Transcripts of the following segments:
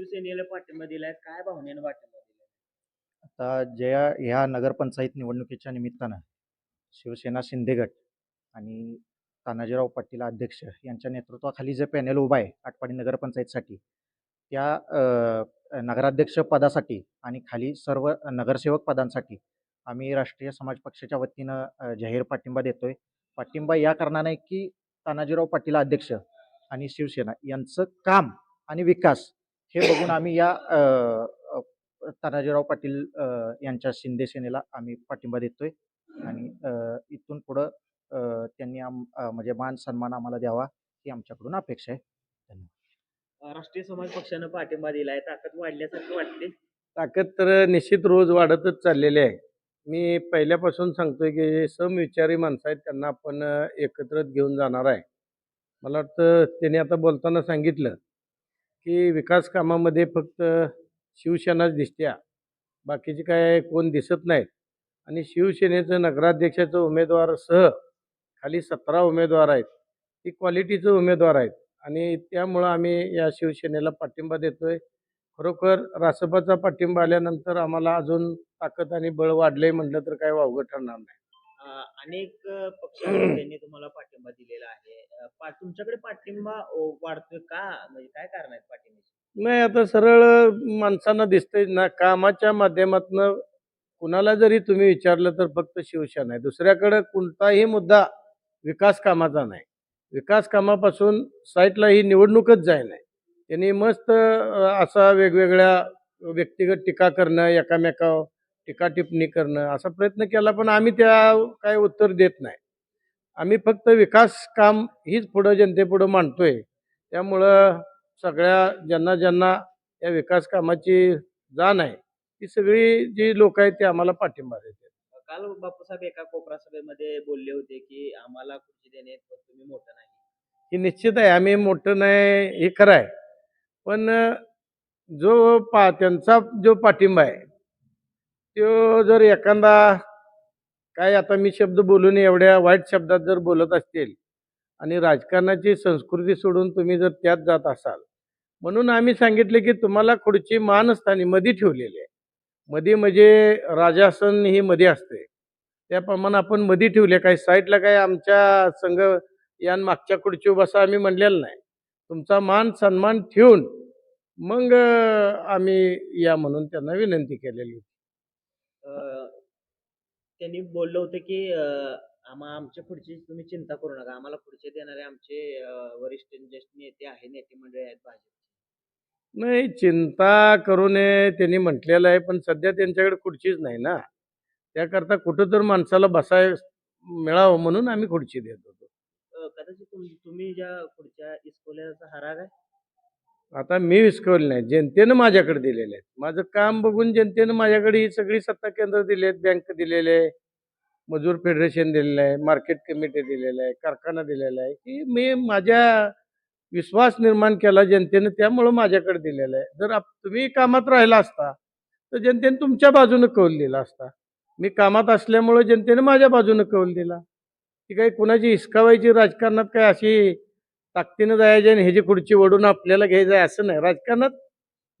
शिवसेनेला पाठिंबा दिलाय काय भावनेनं पाठिंबा दिलाय? आता ज्या ह्या नगरपंचायत निवडणुकीच्या निमित्तानं शिवसेना शिंदे गट आणि तानाजीराव पाटील अध्यक्ष यांच्या नेतृत्वाखाली जे पॅनेल उभा आहे आटपाडी नगरपंचायतसाठी त्या नगराध्यक्ष पदासाठी आणि खाली सर्व नगरसेवक पदांसाठी आम्ही राष्ट्रीय समाज पक्षाच्या वतीनं जाहीर पाठिंबा देतोय. पाठिंबा या कारणाने की तानाजीराव पाटील अध्यक्ष आणि शिवसेना यांचं काम आणि विकास हे बघून आम्ही या तानाजीराव पाटील यांच्या शिंदे सेनेला आम्ही पाठिंबा देतोय. आणि इथून पुढं त्यांनी आम म्हणजे मान सन्मान आम्हाला द्यावा ही आमच्याकडून अपेक्षा आहे. अं, राष्ट्रीय समाज पक्षानं पाठिंबा दिलाय. ताकद वाढल्यासारखं वाटते ताकद तर निश्चित रोज वाढतच चाललेली आहे. मी पहिल्यापासून सांगतोय की जे समविचारी माणसं आहेत त्यांना आपण अ, एकत्रित घेऊन जाणार आहे. मला वाटतं त्यांनी आता बोलताना सांगितलं की विकास कामामध्ये फक्त शिवसेनाच दिसत्या. बाकीचे काय कोण दिसत नाहीत. आणि शिवसेनेचं नगराध्यक्षाचं उमेदवारसह खाली सतरा उमेदवार आहेत. ती क्वालिटीचं उमेदवार आहेत. आणि त्यामुळं आम्ही या शिवसेनेला पाठिंबा देतोय. खरोखर रासपाचा पाठिंबा आल्यानंतर आम्हाला अजून ताकद आणि बळ वाढलंय म्हटलं तर काय वावगं ठरणार नाही. अनेक पक्षांनी तुम्हाला पाठिंबा दिलेला आहे. पा- तुमच्याकडे पाठिंबा अं, वाढतोय का? म्हणजे काय कारण आहेत पाठिंब्याचे? नाही आता सरळ माणसांना दिसतंय ना कामाच्या माध्यमातनं कुणाला जरी तुम्ही विचारलं तर फक्त शिवसेना आहे. दुसऱ्याकडे कोणताही मुद्दा विकास कामाचा नाही. विकास कामापासून साईटला ही निवडणूकच जाय नाही त्यांनी मस्त अं, असा वेगवेगळ्या व्यक्तिगत टीका करणं एकामेकावर टीका टिप्पणी करणं असा प्रयत्न केला पण आम्ही त्या काय उत्तर देत नाही. आम्ही फक्त विकास काम हीच पुढं जनतेपुढं मांडतोय. त्यामुळं सगळ्या ज्यांना ज्यांना या विकास कामाची जाण आहे ती सगळी जी लोक आहेत ते आम्हाला पाठिंबा देतात. काल बापूसाहेब एका कोपरा सभेमध्ये बोलले होते की आम्हाला खुर्ची देणे तुम्ही मोठं नाही. ही निश्चित आहे आम्ही मोठं नाही हे खरं आहे. पण जो पा त्यांचा जो पाठिंबा आहे तो जर एखादा काय आता मी शब्द बोलून एवढ्या वाईट शब्दात जर बोलत असतील आणि राजकारणाची संस्कृती सोडून तुम्ही जर त्यात जात असाल म्हणून आम्ही सांगितले की तुम्हाला खुर्ची मानस्थानी मध्ये ठेवलेली आहे. मध्ये म्हणजे राजासन ही मध्ये असते. त्याप्रमाणे आपण मध्ये ठेवले काही साईडला काय आमच्या संघ यान मागच्या खुर्ची बसा आम्ही म्हणलेलं नाही. तुमचा मान सन्मान ठेवून मग आम्ही या म्हणून त्यांना विनंती केलेली होती. त्यांनी बोललं होतं की आम्हा आमच्या पुढची तुम्ही चिंता करू नका. आम्हाला पुढचे देणारे आमचे वरिष्ठ ज्येष्ठ नेते आहे नेते मंडळी आहेत भाजप नाही चिंता करू नये त्यांनी म्हटलेलं आहे पण सध्या त्यांच्याकडे खुर्चीच नाही ना. त्याकरता कुठं तर माणसाला बसाय मिळावं म्हणून आम्ही खुर्ची देत होतो. कदाचित तुम तुम्ही ज्या पुढच्या इस्कोल्याचा हराग आहे? आता मी विस्कवले नाही जनतेनं माझ्याकडे दिलेले आहेत. माझं काम बघून जनतेनं माझ्याकडे ही सगळी सत्ता केंद्र दिली आहेत बँक दिलेले आहे मजूर फेडरेशन दिलेलं आहे मार्केट कमिटी दिलेलं आहे कारखाना दिलेला आहे. की मी माझ्या विश्वास निर्माण केला जनतेनं त्यामुळं माझ्याकडे दिलेलं आहे. जर आप तुम्ही कामात राहिला असता तर जनतेनं तुमच्या बाजूनं कौल दिला असता. मी कामात असल्यामुळं जनतेनं माझ्या बाजूनं कौल दिला. ती काही कुणाची हिसकावायची राजकारणात काय अशी ताकदीनं जायचे आणि ह्याची खुर्ची ओढून आपल्याला घ्यायचं आहे असं नाही. राजकारणात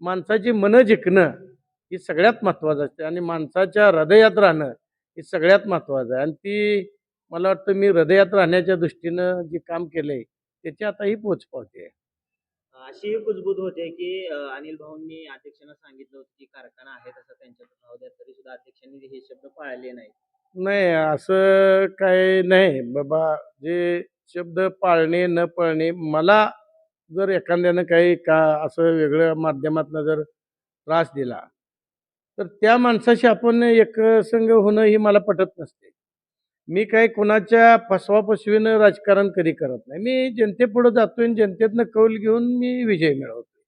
माणसाची मनं जिंकणं ही सगळ्यात महत्त्वाचं असते. आणि माणसाच्या हृदयात राहणं हे सगळ्यात महत्त्वाचं आहे. आणि ती मला वाटतं मी हृदयात राहण्याच्या दृष्टीनं जे काम केलंय त्याची आता ही पोच पावते. अशी कुजबूज होते की अनिल भाऊंनी अध्यक्षांना सांगितलं होतं की कारखाना आहे तसं त्यांच्याकडे राहू द्या तरी सुद्धा अध्यक्षांनी हे शब्द पाळले नाही नाही असं काय नाही. बाबा जे शब्द पाळणे न पाळणे मला जर एखाद्यानं काही का असं वेगळ्या माध्यमातनं जर त्रास दिला तर त्या माणसाशी आपण एकसंग होणं ही मला पटत नसते. मी काही कुणाच्या फसवाफसवीनं राजकारण कधी करत नाही. मी जनतेपुढं जातोय आणि जनतेतनं कौल घेऊन मी विजय मिळवतो